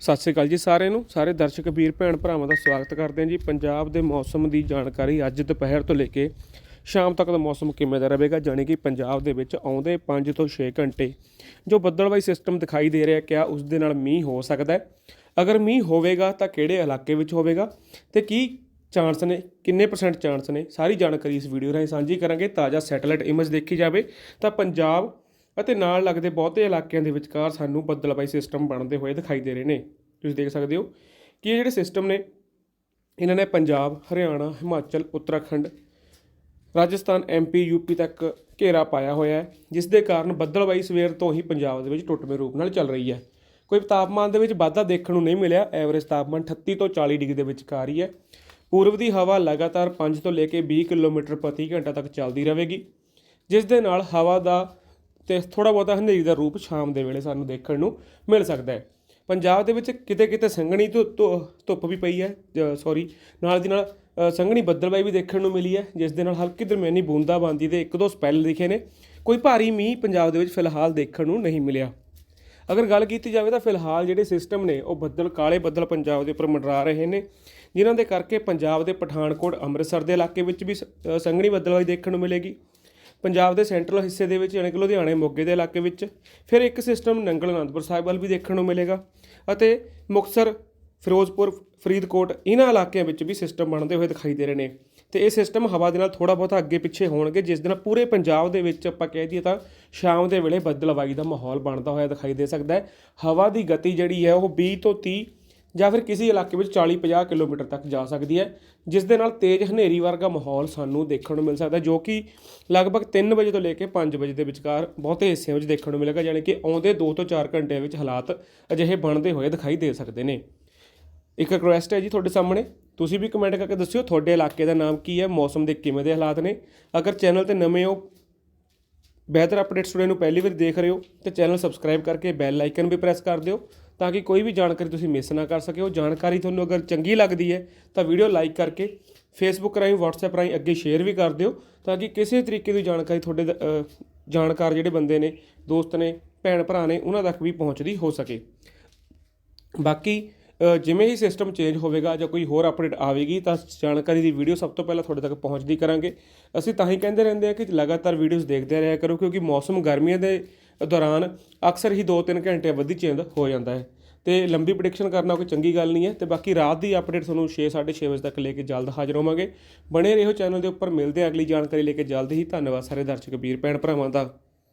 ਸਤਿ ਸ਼੍ਰੀ ਅਕਾਲ ਜੀ ਸਾਰਿਆਂ ਨੂੰ। ਸਾਰੇ ਦਰਸ਼ਕ ਵੀਰ, ਭੈਣ ਭਰਾਵਾਂ ਦਾ ਸਵਾਗਤ ਕਰਦੇ ਹਾਂ ਜੀ। ਪੰਜਾਬ ਦੇ ਮੌਸਮ ਦੀ ਜਾਣਕਾਰੀ ਅੱਜ ਦੁਪਹਿਰ ਤੋਂ ਲੈ ਕੇ ਸ਼ਾਮ ਤੱਕ ਦਾ ਮੌਸਮ ਕਿਵੇਂ ਦਾ ਰਹੇਗਾ? ਜਾਣੀ ਕਿ ਪੰਜਾਬ ਦੇ ਵਿੱਚ ਆਉਂਦੇ 5 ਤੋਂ 6 ਘੰਟੇ ਜੋ ਬੱਦਲਵਾਈ ਸਿਸਟਮ ਦਿਖਾਈ ਦੇ ਰਿਹਾ ਕਿਆ ਉਸ ਦੇ ਨਾਲ ਮੀਂਹ ਹੋ ਸਕਦਾ ਹੈ। ਅਗਰ ਮੀਂਹ ਹੋਵੇਗਾ ਤਾਂ ਕਿਹੜੇ ਇਲਾਕੇ ਵਿੱਚ ਹੋਵੇਗਾ ਤੇ ਕੀ ਚਾਂਸ ਨੇ, ਕਿੰਨੇ ਪਰਸੈਂਟ ਚਾਂਸ ਨੇ? ਸਾਰੀ ਜਾਣਕਾਰੀ ਇਸ ਵੀਡੀਓ ਰਾਹੀਂ ਸਾਂਝੀ ਕਰਾਂਗੇ। ਤਾਜ਼ਾ ਸੈਟੇਲਾਈਟ ਇਮੇਜ ਦੇਖੀ ਜਾਵੇ ਤਾਂ ਪੰਜਾਬ ਅਤੇ ਨਾਲ ਲੱਗਦੇ ਬਹੁਤੇ ਇਲਾਕਿਆਂ ਦੇ ਵਿਚਕਾਰ ਸਾਨੂੰ ਬੱਦਲਬਾਈ ਸਿਸਟਮ ਬਣਦੇ ਹੋਏ ਦਿਖਾਈ ਦੇ ਰਹੇ ਨੇ। ਤੁਸੀਂ ਦੇਖ ਸਕਦੇ ਹੋ ਕਿ ਇਹ ਜਿਹੜੇ ਸਿਸਟਮ ਨੇ, ਇਹਨਾਂ ਨੇ ਪੰਜਾਬ, ਹਰਿਆਣਾ, ਹਿਮਾਚਲ, ਉੱਤਰਾਖੰਡ, ਰਾਜਸਥਾਨ ਐਮਪੀ ਯੂਪੀ ਤੱਕ ਘੇਰਾ ਪਾਇਆ ਹੋਇਆ ਹੈ, ਜਿਸ ਦੇ ਕਾਰਨ ਬੱਦਲਬਾਈ ਸਵੇਰ ਤੋਂ ਹੀ ਪੰਜਾਬ ਦੇ ਵਿੱਚ ਟੁੱਟਵੇਂ ਰੂਪ ਨਾਲ ਚੱਲ ਰਹੀ ਹੈ। ਕੋਈ ਤਾਪਮਾਨ ਦੇ ਵਿੱਚ ਵਾਧਾ ਦੇਖਣ ਨੂੰ ਨਹੀਂ ਮਿਲਿਆ ਐਵਰੇਜ ਤਾਪਮਾਨ 38 ਤੋਂ 40 ਡਿਗਰੀ ਦੇ ਵਿਚਕਾਰ ਹੀ ਹੈ। ਪੂਰਬ ਦੀ ਹਵਾ ਲਗਾਤਾਰ 5 ਤੋਂ ਲੈ ਕੇ 20 ਕਿਲੋਮੀਟਰ ਪ੍ਰਤੀ ਘੰਟਾ ਤੱਕ ਚੱਲਦੀ ਰਹੇਗੀ, ਜਿਸ ਦੇ ਨਾਲ ਹਵਾ ਦਾ ਤੇ ਥੋੜਾ ਬਹੁਤਾ ਹਨੇਰੀ ਦਾ ਰੂਪ ਸ਼ਾਮ ਦੇ ਵੇਲੇ ਸਾਨੂੰ ਦੇਖਣ ਨੂੰ ਮਿਲ ਸਕਦਾ ਹੈ। ਪੰਜਾਬ ਦੇ ਵਿੱਚ ਕਿਤੇ ਕਿਤੇ ਸੰਘਣੀ ਧੁ- ਧੁ- ਧੁੱਪ ਵੀ ਪਈ ਹੈ ਸੌਰੀ ਨਾਲ ਦੀ ਨਾਲ ਸੰਘਣੀ ਬੱਦਲਬਾਈ ਵੀ ਦੇਖਣ ਨੂੰ ਮਿਲੀ ਹੈ, ਜਿਸ ਦੇ ਨਾਲ ਹਲਕੀ ਦਰਮਿਆਨੀ ਬੂੰਦਾਬਾਂਦੀ ਦੇ ਇੱਕ ਦੋ ਸਪੈਲ ਦਿਖੇ ਨੇ। ਕੋਈ ਭਾਰੀ ਮੀਂਹ ਪੰਜਾਬ ਦੇ ਵਿੱਚ ਫਿਲਹਾਲ ਦੇਖਣ ਨੂੰ ਨਹੀਂ ਮਿਲਿਆ। ਅਗਰ ਗੱਲ ਕੀਤੀ ਜਾਵੇ ਤਾਂ ਫਿਲਹਾਲ ਜਿਹੜੇ ਸਿਸਟਮ ਨੇ, ਉਹ ਬੱਦਲ, ਕਾਲੇ ਬੱਦਲ ਪੰਜਾਬ ਦੇ ਉੱਪਰ ਮੰਡਰਾ ਰਹੇ ਨੇ, ਜਿਨ੍ਹਾਂ ਦੇ ਕਰਕੇ ਪੰਜਾਬ ਦੇ ਪਠਾਨਕੋਟ, ਅੰਮ੍ਰਿਤਸਰ ਦੇ ਇਲਾਕੇ ਵਿੱਚ ਵੀ ਸ- ਸੰਘਣੀ ਬੱਦਲਬਾਈ ਦੇਖਣ ਨੂੰ ਮਿਲੇਗੀ। ਪੰਜਾਬ ਦੇ ਸੈਂਟਰਲ ਹਿੱਸੇ ਦੇ ਵਿੱਚ ਯਾਨੀ ਕਿ ਲੁਧਿਆਣੇ ਮੋਗੇ ਦੇ ਇਲਾਕੇ ਵਿੱਚ ਫਿਰ ਇੱਕ ਸਿਸਟਮ ਨੰਗਲ ਅਨੰਦਪੁਰ ਸਾਹਿਬ ਵੱਲ ਵੀ ਦੇਖਣ ਨੂੰ ਮਿਲੇਗਾ ਅਤੇ ਮੁਕਤਸਰ, ਫਿਰੋਜ਼ਪੁਰ, ਫਰੀਦਕੋਟ ਇਹਨਾਂ ਇਲਾਕਿਆਂ ਵਿੱਚ ਵੀ ਸਿਸਟਮ ਬਣਦੇ ਹੋਏ ਦਿਖਾਈ ਦੇ ਰਹੇ ਨੇ। ਤੇ ਇਹ ਸਿਸਟਮ ਹਵਾ ਦੇ ਨਾਲ ਥੋੜਾ ਬਹੁਤਾ ਅੱਗੇ ਪਿੱਛੇ ਹੋਣਗੇ, ਜਿਸ ਦਿਨ ਪੂਰੇ ਪੰਜਾਬ ਦੇ ਵਿੱਚ ਆਪਾਂ ਕਹਿ ਦਈਏ ਤਾਂ ਸ਼ਾਮ ਦੇ ਵੇਲੇ ਬੱਦਲਵਾਈ ਦਾ ਮਾਹੌਲ ਬਣਦਾ ਹੋਇਆ ਦਿਖਾਈ ਦੇ ਸਕਦਾ ਹੈ। ਹਵਾ ਦੀ ਗਤੀ ਜਿਹੜੀ ਹੈ ਉਹ 20 ਤੋਂ 30 ਜਾਂ ਫਿਰ ਕਿਸੇ ਇਲਾਕੇ ਵਿੱਚ 40-50 ਕਿਲੋਮੀਟਰ ਤੱਕ ਜਾ ਸਕਦੀ ਹੈ, ਜਿਸ ਦੇ ਨਾਲ ਤੇਜ਼ ਹਨੇਰੀ ਵਰਗਾ ਮਾਹੌਲ ਸਾਨੂੰ ਦੇਖਣ ਨੂੰ ਮਿਲ ਸਕਦਾ ਜੋ ਕਿ ਲਗਭਗ 3 ਵਜੇ ਤੋਂ ਲੈ ਕੇ 5 ਵਜੇ ਦੇ ਵਿਚਕਾਰ ਬਹੁਤੇ ਹਿੱਸਿਆਂ ਵਿੱਚ ਦੇਖਣ ਨੂੰ ਮਿਲੇਗਾ, ਯਾਨੀ ਕਿ ਆਉਂਦੇ 2 ਤੋਂ 4 ਘੰਟਿਆਂ ਵਿੱਚ ਹਾਲਾਤ ਅਜਿਹੇ ਬਣਦੇ ਹੋਏ ਦਿਖਾਈ ਦੇ ਸਕਦੇ ਨੇ। ਇੱਕ ਰਿਕੁਐਸਟ ਹੈ ਜੀ ਤੁਹਾਡੇ ਸਾਹਮਣੇ, ਤੁਸੀਂ ਵੀ ਕਮੈਂਟ ਕਰਕੇ ਦੱਸਿਓ ਤੁਹਾਡੇ ਇਲਾਕੇ ਦਾ ਨਾਮ ਕੀ ਹੈ, ਮੌਸਮ ਦੇ ਕਿਵੇਂ ਦੇ ਹਾਲਾਤ ਨੇ। ਅਗਰ ਚੈਨਲ ਤੇ ਨਵੇਂ ਹੋ, ਬਿਹਤਰ ਅਪਡੇਟਸ ਸੁਣਨ ਨੂੰ ਪਹਿਲੀ ਵਾਰ ਦੇਖ ਰਹੇ ਹੋ, ਤੇ ਚੈਨਲ ਸਬਸਕ੍ਰਾਈਬ ਕਰਕੇ ਬੈਲ ਆਈਕਨ ਵੀ ਪ੍ਰੈਸ ਕਰ ਦਿਓ। ਤਾਂ ਕਿ ਕੋਈ ਵੀ ਜਾਣਕਾਰੀ ਤੁਸੀਂ ਮਿਸ ਨਾ ਕਰ ਸਕਿਓ ਜਾਣਕਾਰੀ ਤੁਹਾਨੂੰ ਅਗਰ ਚੰਗੀ ਲੱਗਦੀ ਹੈ, ਤਾਂ ਵੀਡੀਓ ਲਾਈਕ ਕਰਕੇ ਫੇਸਬੁੱਕ ਰਾਹੀਂ, WhatsApp ਰਾਹੀਂ ਅੱਗੇ ਸ਼ੇਅਰ ਵੀ ਕਰ ਦਿਓ, ਤਾਂ ਕਿ ਕਿਸੇ ਤਰੀਕੇ ਦੀ ਜਾਣਕਾਰੀ ਤੁਹਾਡੇ ਜਾਣਕਾਰ ਜਿਹੜੇ ਬੰਦੇ ਨੇ, ਦੋਸਤ ਨੇ, ਭੈਣ ਭਰਾ ਨੇ, ਉਹਨਾਂ ਤੱਕ ਵੀ ਪਹੁੰਚਦੀ ਹੋ ਸਕੇ। ਬਾਕੀ ਜਿਵੇਂ ਹੀ ਸਿਸਟਮ ਚੇਂਜ ਹੋਵੇਗਾ ਜਾਂ ਕੋਈ ਹੋਰ ਅਪਡੇਟ ਆਵੇਗੀ, ਤਾਂ ਜਾਣਕਾਰੀ ਦੀ ਵੀਡੀਓ ਸਭ ਤੋਂ ਪਹਿਲਾਂ ਤੁਹਾਡੇ ਤੱਕ ਪਹੁੰਚਦੀ ਕਰਾਂਗੇ। ਅਸੀਂ ਤਾਂ ਹੀ ਕਹਿੰਦੇ ਰਹਿੰਦੇ ਹਾਂ ਕਿ ਲਗਾਤਾਰ ਵੀਡੀਓਜ਼ ਦੇਖਦੇ ਰਿਹਾ ਕਰੋ, ਕਿਉਂਕਿ ਮੌਸਮ ਗਰਮੀਆਂ ਦੇ ਦੌਰਾਨ ਅਕਸਰ ਹੀ 2-3 ਘੰਟੇ ਵੱਧੀ ਚੇਂਜ ਹੋ ਜਾਂਦਾ ਹੈ। ਤੇ ਲੰਬੀ ਪ੍ਰੈਡਿਕਸ਼ਨ ਕਰਨਾ ਕੋਈ ਚੰਗੀ ਗੱਲ ਨਹੀਂ ਹੈ ਤੇ ਬਾਕੀ ਰਾਤ ਦੀ ਅਪਡੇਟ ਤੁਹਾਨੂੰ 6-6:30 ਵਜੇ ਤੱਕ ਲੈ ਕੇ ਜਲਦ ਹਾਜ਼ਰ ਹੋਵਾਂਗੇ। ਬਣੇ ਰਹੋ ਚੈਨਲ ਦੇ ਉੱਪਰ, ਮਿਲਦੇ ਅਗਲੀ ਜਾਣਕਾਰੀ ਲੈ ਕੇ ਜਲਦ ਹੀ। ਧੰਨਵਾਦ ਸਾਰੇ ਦਰਸ਼ਕ, ਵੀਰ, ਭੈਣ ਭਰਾਵਾਂ ਦਾ।